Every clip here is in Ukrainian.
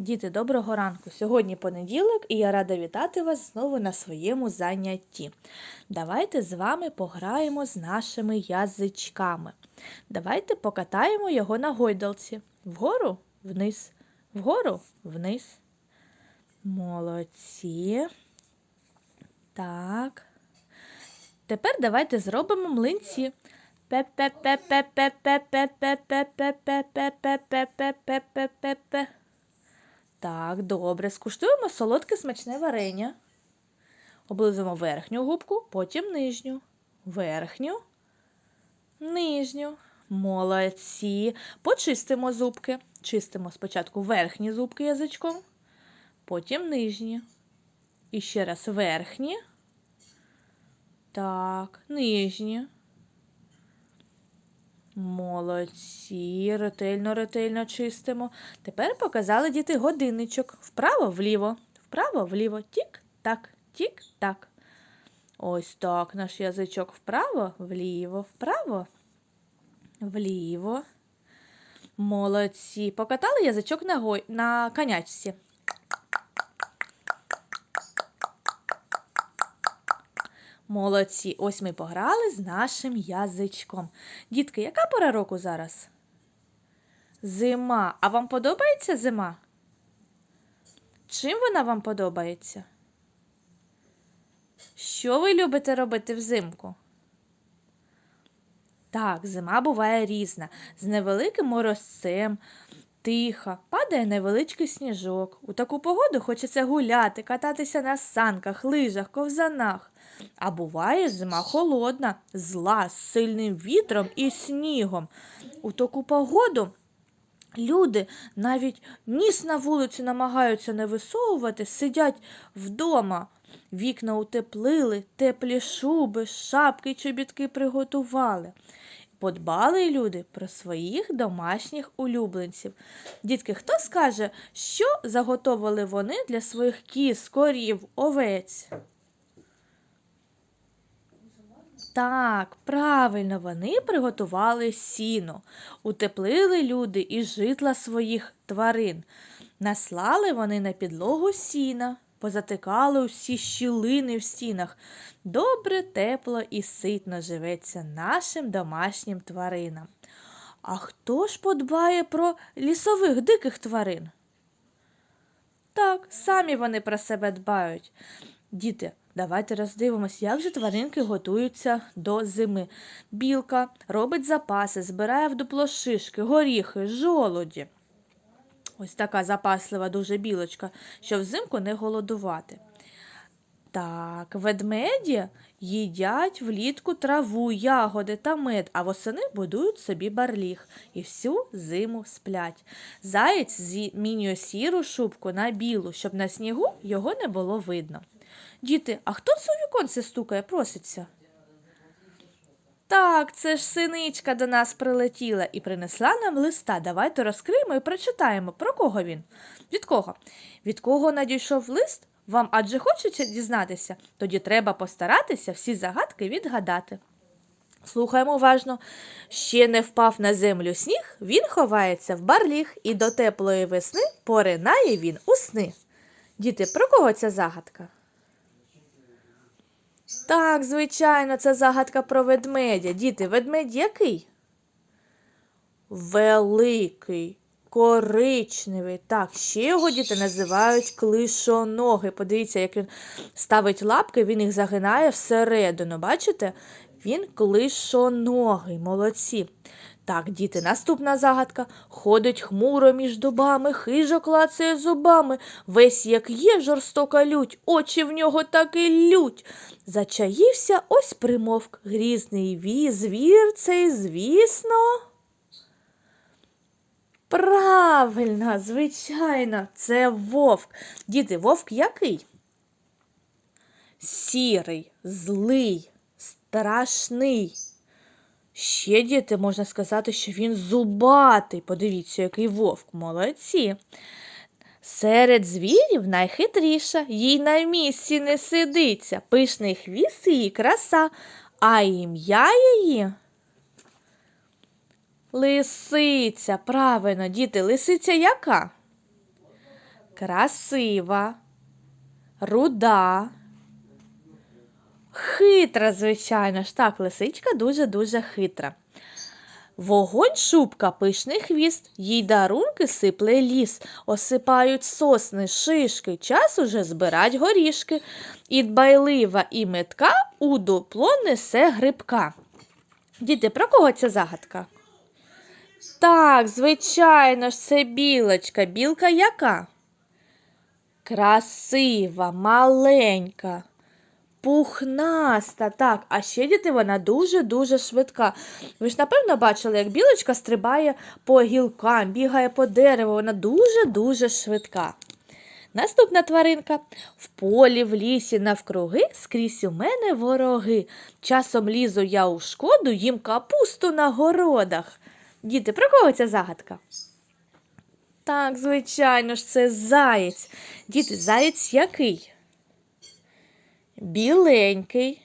Діти, доброго ранку! Сьогодні понеділок і я рада вітати вас знову на своєму занятті. Давайте з вами пограємо з нашими язичками. Давайте покатаємо його на гойдалці. Вгору, вниз, вгору, вниз. Молодці. Так. Тепер давайте зробимо млинці. Пе-пе-пе-пе-пе-пе-пе-пе-пе-пе-пе-пе-пе-пе-пе. Так, добре. Скуштуємо солодке смачне варення. Облизуємо верхню губку, потім нижню. Верхню, нижню. Молодці. Почистимо зубки. Чистимо спочатку верхні зубки язичком, потім нижні. І ще раз верхні. Так, нижні. Молодці, ретельно, ретельно чистимо. Тепер показали діти годинничок. Вправо, вліво, вправо, вліво. Тік-так, тік-так. Ось так наш язичок вправо, вліво, вправо, вліво. Молодці. Покатали язичок на, гой... на конячці. Молодці, ось ми пограли з нашим язичком. Дітки, яка пора року зараз? Зима. А вам подобається зима? Чим вона вам подобається? Що ви любите робити взимку? Так, зима буває різна, з невеликим морозцем, тиха, падає невеличкий сніжок. У таку погоду хочеться гуляти, кататися на санках, лижах, ковзанах. А буває зима холодна, зла, з сильним вітром і снігом. У таку погоду люди навіть ніс на вулицю намагаються не висовувати, сидять вдома. Вікна утеплили, теплі шуби, шапки чобітки приготували. Подбали люди про своїх домашніх улюбленців. Дітки, хто скаже, що заготовили вони для своїх кіз, корів, овець? Так, правильно, вони приготували сіно, утеплили люди і житла своїх тварин. Наслали вони на підлогу сіна, позатикали усі щілини в стінах. Добре, тепло і ситно живеться нашим домашнім тваринам. А хто ж подбає про лісових диких тварин? Так, самі вони про себе дбають. Діти, давайте роздивимось, як же тваринки готуються до зими. Білка робить запаси, збирає в дупло шишки, горіхи, жолоді. Ось така запаслива дуже білочка, щоб взимку не голодувати. Так, ведмеді їдять влітку траву, ягоди та мед, а восени будують собі барліг і всю зиму сплять. Заєць змінює сіру шубку на білу, щоб на снігу його не було видно. Діти, а хто це у віконце стукає, проситься? Так, це ж синичка до нас прилетіла і принесла нам листа. Давайте розкриємо і прочитаємо, про кого він. Від кого? Від кого надійшов лист? Вам адже хочеться дізнатися? Тоді треба постаратися всі загадки відгадати. Слухаємо уважно. Ще не впав на землю сніг, він ховається в барліг, і до теплої весни поринає він у сни. Діти, про кого ця загадка? Так, звичайно, це загадка про ведмедя. Діти, ведмедь який? Великий, коричневий. Так, ще його діти називають клишоноги. Подивіться, як він ставить лапки, він їх загинає всередину. Бачите? Він клишоногий, молодці. Так, діти, наступна загадка. Ходить хмуро між дубами, хижо клацає зубами. Весь як є жорстока лють, очі в нього так і лють. Зачаївся, ось примовк. Грізний віз, звір цей, звісно. Правильно, звичайно, це вовк. Діти, вовк який? Сірий, злий, страшний. Ще, діти, можна сказати, що він зубатий. Подивіться, який вовк, молодці. Серед звірів найхитріша, їй на місці не сидиться, пишний хвіст її краса, а ім'я її. Лисиця, правильно, діти, лисиця яка? красива, руда. Хитра, звичайно ж. Так, лисичка дуже-дуже хитра. Вогонь шубка, пишний хвіст, їй дарунки сипле ліс, осипають сосни, шишки, час уже збирать горішки. І дбайлива і метка у дупло несе грибка. Діти, про кого ця загадка? Так, звичайно ж, це білочка. Білка яка? Красива, маленька, пухнаста. Так, а ще діти вона дуже-дуже швидка. Ви ж напевно бачили, як білочка стрибає по гілкам, бігає по дереву. Вона дуже-дуже швидка. Наступна тваринка. В полі, в лісі, навкруги, скрізь у мене вороги. Часом лізу я у шкоду, їм капусту на городах. Діти, про кого ця загадка? Так, звичайно ж, це заєць. Діти, заєць який? Біленький,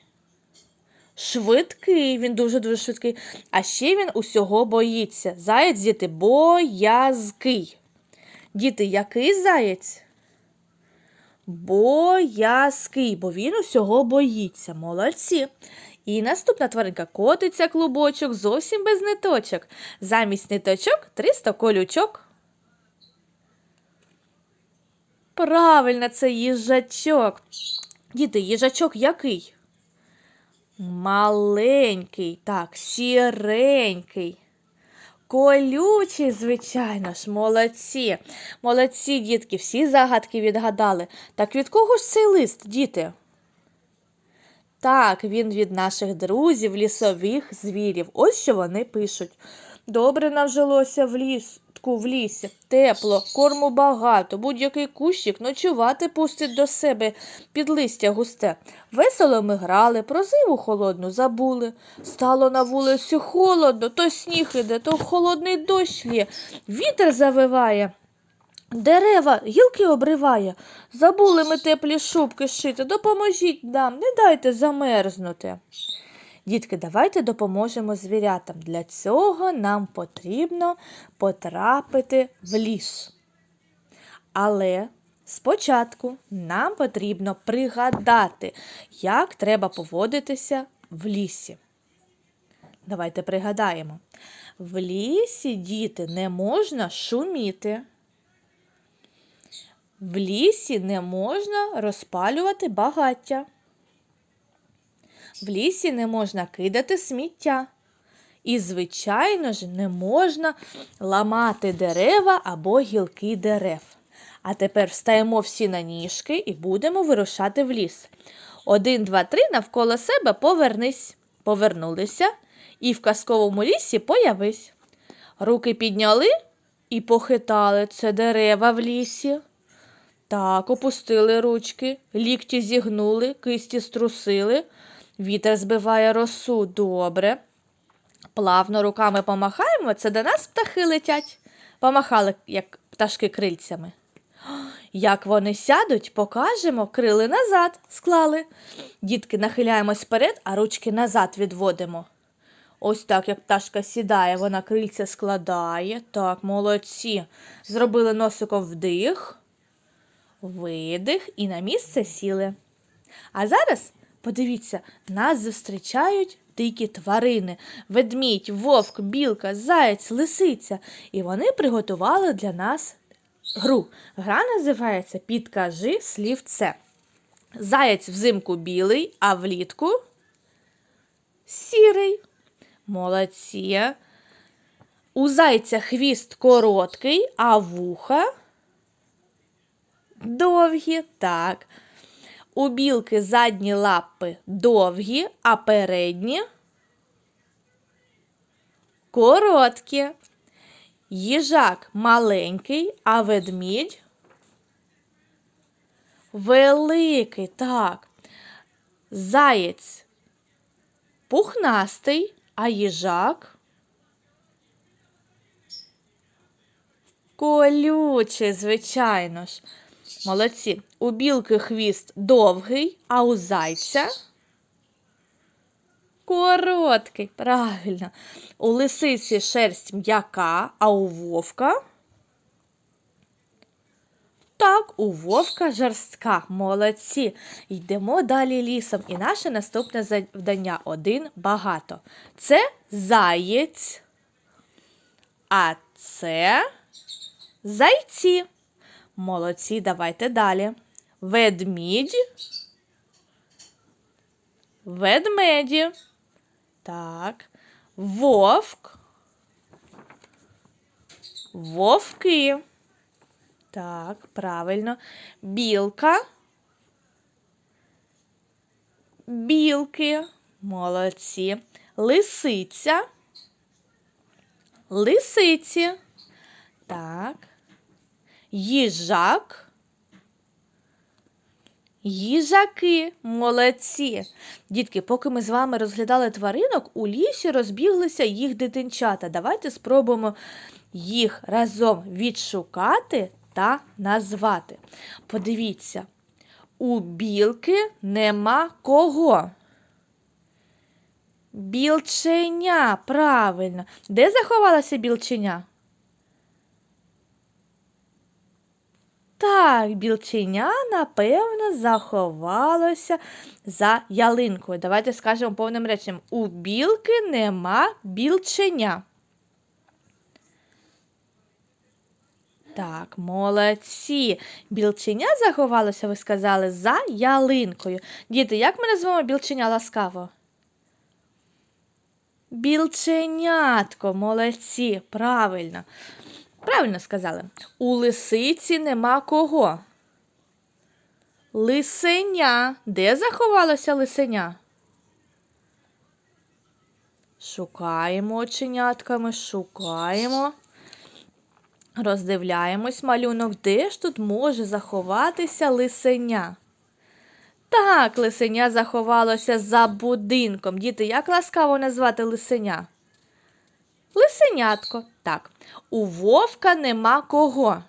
швидкий, він дуже-дуже швидкий. А ще він усього боїться. Заєць, діти, боязкий. Діти, який заєць? Боязкий, бо він усього боїться. Молодці. І наступна тваринка котиться клубочок зовсім без ниточок. Замість ниточок 300 колючок. Правильно, це їжачок. Діти, їжачок який? Маленький, так, сіренький. Колючий, звичайно ж, молодці. Молодці, дітки, всі загадки відгадали. Так від кого ж цей лист, діти? Так, він від наших друзів, лісових звірів. Ось що вони пишуть. Добре нам жилося в ліску, в лісі, тепло, корму багато, будь-який кущик ночувати пустить до себе під листя густе. Весело ми грали, про зиму холодну забули. Стало на вулиці холодно, то сніг іде, то холодний дощ лє, вітер завиває. Дерева, гілки обриває. Забули ми теплі шубки шити. Допоможіть нам, не дайте замерзнути. Дітки, давайте допоможемо звірятам. Для цього нам потрібно потрапити в ліс. Але спочатку нам потрібно пригадати, як треба поводитися в лісі. Давайте пригадаємо. В лісі, діти, не можна шуміти. В лісі не можна розпалювати багаття. В лісі не можна кидати сміття. І, звичайно ж, не можна ламати дерева або гілки дерев. А тепер встаємо всі на ніжки і будемо вирушати в ліс. Один, два, три, навколо себе повернись. Повернулися і в казковому лісі появись. Руки підняли і похитали це дерева в лісі. Так, опустили ручки, лікті зігнули, кисті струсили. Вітер збиває росу добре. Плавно руками помахаємо, це до нас птахи летять. Помахали, як пташки крильцями. Як вони сядуть, покажемо, крили назад склали. Дітки нахиляємось вперед, а ручки назад відводимо. Ось так, як пташка сідає, вона крильця складає. Так, молодці. Зробили носиком вдих, видих і на місце сіли. А зараз, подивіться, нас зустрічають дикі тварини: ведмідь, вовк, білка, заєць, лисиця. І вони приготували для нас гру. Гра називається Підкажи слівце. Заєць взимку білий, а влітку сірий. Молодці. У зайця хвіст короткий, а вуха довгі. Так. У білки задні лапи довгі, а передні короткі. Їжак маленький, а ведмідь великий. Так. Заєць пухнастий, а їжак колючий, звичайно ж. Молодці. У білки хвіст довгий, а у зайця короткий. Правильно. У лисиці шерсть м'яка, а у вовка Так, у вовка жорстка, молодці. Йдемо далі лісом. І наше наступне завдання один багато. Це заєць. А це зайці. Молодці, давайте далі. Ведмідь. Ведмеді. Так. Вовк. Вовки. Так, правильно. Білка. Білки. Молодці. Лисиця. Лисиці. Їжак. Їжаки, молодці. Дітки, поки ми з вами розглядали тваринок, у лісі розбіглися їх дитинчата. Давайте спробуємо їх разом відшукати та назвати. Подивіться, у білки нема кого. Білченя, правильно. Де заховалася білченя? Так, білченя, напевно, заховалося за ялинкою. Давайте скажемо повним реченням. У білки нема білченя. Так, молодці. Білченя заховалося, ви сказали, за ялинкою. Діти, як ми назвемо білченя ласкаво? Білченятко, молодці, правильно. Правильно сказали. У лисиці нема кого. Лисеня. Де заховалося лисеня? Шукаємо оченятками, шукаємо. Роздивляємось малюнок, де ж тут може заховатися лисеня? Так, лисеня заховалося за будинком. Діти, як ласкаво назвати лисеня? Лисенятко. Так. У вовка нема кого.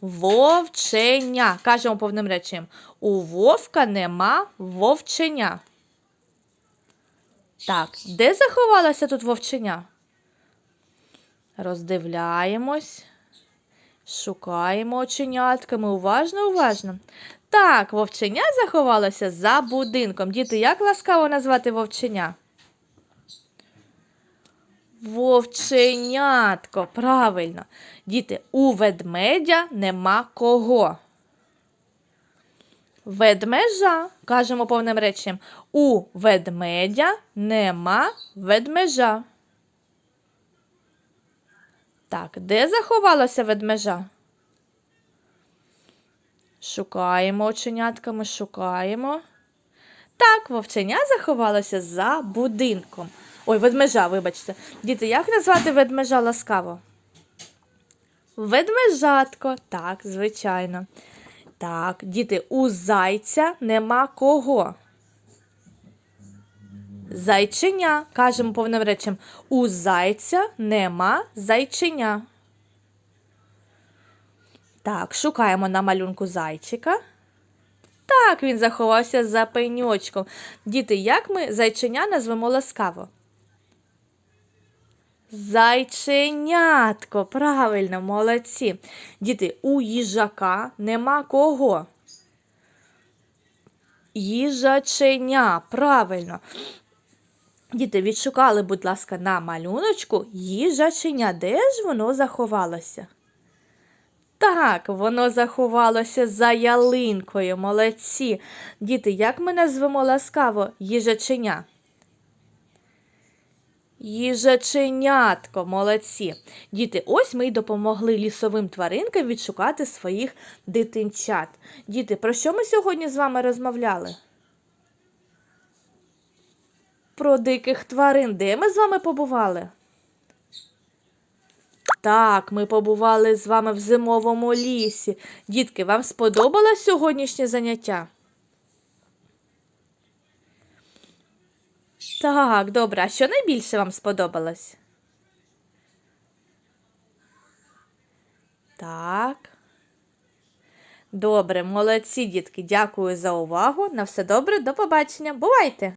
Вовченя. Кажемо повним реченням. У вовка нема вовченя. Так, де заховалася тут вовченя? Роздивляємось, шукаємо оченятками. Уважно, уважно. Так, вовченя заховалося за будинком. Діти, як ласкаво назвати вовченя? Вовченятко, правильно. Діти, у ведмедя нема кого. Ведмежа, кажемо повним реченням. У ведмедя нема ведмежа. Так, де заховалася ведмежа? Шукаємо оченятками, шукаємо. Так, вовченя заховалося за будинком. Ой, ведмежа, вибачте. Діти, як назвати ведмежа ласкаво? Ведмежатко, так, звичайно. Так, діти, у зайця нема кого. Зайченя. Кажемо повним речем. У зайця нема зайченя. Так, шукаємо на малюнку зайчика. Так, він заховався за пеньочком. Діти, як ми зайченя назвемо ласкаво? Зайченятко, правильно, молодці. Діти, у їжака нема кого. Їжаченя, правильно. Діти, відшукали, будь ласка, на малюночку їжаченя. Де ж воно заховалося? Так, воно заховалося за ялинкою. Молодці. Діти, як ми назвемо ласкаво їжаченя? Їжаченятко, молодці. Діти, ось ми й допомогли лісовим тваринкам відшукати своїх дитинчат. Діти, про що ми сьогодні з вами розмовляли? Про диких тварин. Де ми з вами побували? Так, ми побували з вами в зимовому лісі. Дітки, вам сподобалось сьогоднішнє заняття? Так, добре. А що найбільше вам сподобалось? Так. Добре, молодці, дітки. Дякую за увагу. На все добре, до побачення. Бувайте!